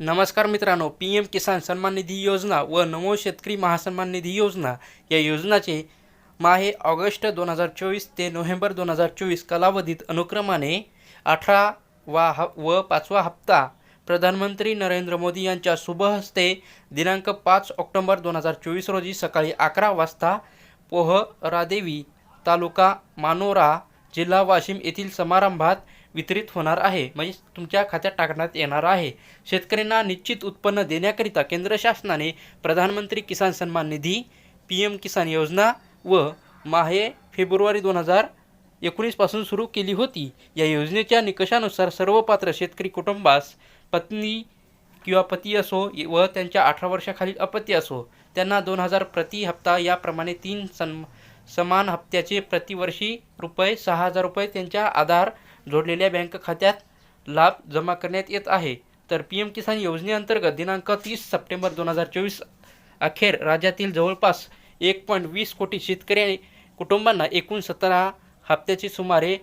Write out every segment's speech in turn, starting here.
नमस्कार मित्रांनो P M किसान सन्मान निधी योजना व नमो शेतकरी महासन्मान निधी योजना या योजनाचे माहे ऑगस्ट दोन हजार चोवीस ते नोव्हेंबर दोन हजार चोवीस कालावधीत अनुक्रमाने अठरा वा ह व पाचवा हप्ता प्रधानमंत्री नरेंद्र मोदी यांच्या शुभहस्ते दिनांक पाच ऑक्टोबर दोन हजार चोवीस रोजी सकाळी अकरा वाजता पोहरादेवी तालुका मानोरा जिल्हा वाशिम येथील समारंभात वितरित होणार आहे. म्हणजे तुमच्या खात्यात टाकण्यात येणार आहे. शेतकऱ्यांना निश्चित उत्पन्न देण्याकरिता केंद्र शासनाने प्रधानमंत्री किसान सन्मान निधी पी एम किसान योजना व माहे फेब्रुवारी दोन हजार एकोणीसपासून सुरू केली होती. या योजनेच्या निकषानुसार सर्व पात्र शेतकरी कुटुंबास पत्नी किंवा पती असो व त्यांच्या अठरा वर्षाखालील अपत्य असो त्यांना दोन हजार प्रति हप्ता याप्रमाणे तीन सन समान हप्त्याचे प्रतिवर्षी रुपये सहा हजार रुपये त्यांच्या आधार जोडलेल्या बँक खात्यात लाभ जमा करण्यात येत आहे. तर पी एम किसान योजनेअंतर्गत दिनांक तीस सप्टेंबर दोन हजार चोवीस अखेर राज्यातील जवळपास एक पॉईंट वीस कोटी शेतकरी कुटुंबांना एकूण सतरा हप्त्याची सुमारे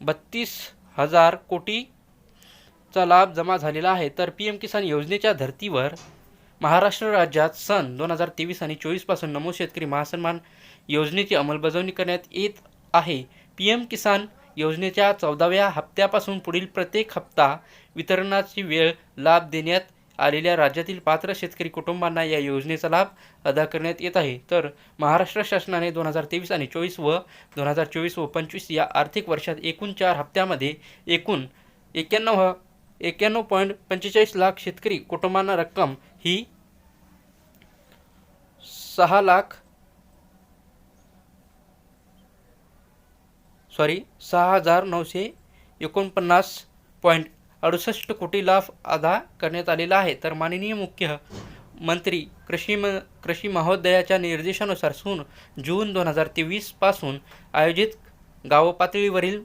बत्तीस हजार कोटीचा लाभ जमा झालेला आहे. तर पी एम किसान योजनेच्या धर्तीवर महाराष्ट्र राज्यात सन दोन हजार तेवीस आणि चोवीसपासून नमो शेतकरी महासन्मान योजनेची अंमलबजावणी करण्यात येत आहे. पी एम किसान योजनेच्या चौदाव्या हप्त्यापासून पुढील प्रत्येक हप्ता वितरणाची वेळ लाभ देण्यात आलेल्या राज्यातील पात्र शेतकरी कुटुंबांना या योजनेचा लाभ अदा करण्यात येत आहे. तर महाराष्ट्र शासनाने दोन हजार तेवीस आणि चोवीस व दोन हजार चोवीस व पंचवीस या आर्थिक वर्षात एकूण चार हप्त्यामध्ये एकूण एक्क्याण्णव एक्क्याण्णव पॉईंट पंचेचाळीस लाख शेतकरी कुटुंबांना रक्कम ही सहा लाख सॉरी सहा हजार नऊशे एकोणपन्नास पॉईंट अडुसष्ट कोटी लाभ अदा करण्यात आलेला आहे. तर माननीय मुख्य मंत्री कृषी म कृषी महोदयाच्या निर्देशानुसार सून जून दोन हजार तेवीसपासून आयोजित गावपातळीवरील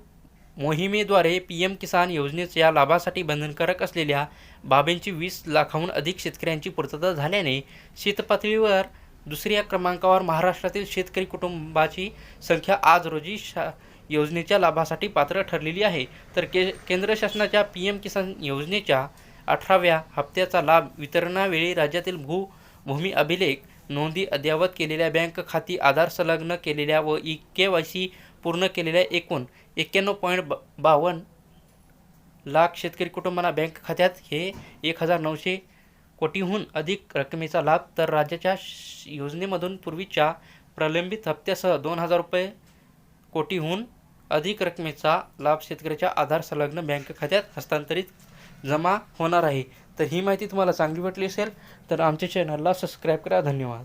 मोहिमेद्वारे पी एम किसान योजनेच्या लाभासाठी बंधनकारक असलेल्या बाबींची वीस लाखाहून अधिक शेतकऱ्यांची पूर्तता झाल्याने शेतपातळीवर दुसऱ्या क्रमांकावर महाराष्ट्रातील शेतकरी कुटुंबाची संख्या आज रोजी शा योजनेच्या लाभासाठी पात्र ठरलेली आहे. तर के केंद्र शासनाच्या पी एम किसान योजनेच्या अठराव्या हप्त्याचा लाभ वितरणावेळी राज्यातील भू भूमी अभिलेख नोंदी अद्ययावत केलेल्या बँक खाती आधार संलग्न केलेल्या व ई के वाय सी पूर्ण केलेल्या एकूण एक्क्याण्णव पॉईंट ब बावन्न लाख शेतकरी कुटुंबांना बँक खात्यात हे एक हजार नऊशे कोटीहून अधिक रकमेचा लाभ तर राज्याच्या श- योजनेमधून पूर्वीच्या प्रलंबित हप्त्यासह दोन हजार रुपये कोटीहून अधिक रकमेचा लाभ शेतकऱ्याच्या आधार संलग्न बँक खात्यात हस्तांतरित जमा होणार आहे. तर ही माहिती तुम्हाला चांगली वाटली असेल तर आमच्या चॅनलला सबस्क्राईब करा. धन्यवाद.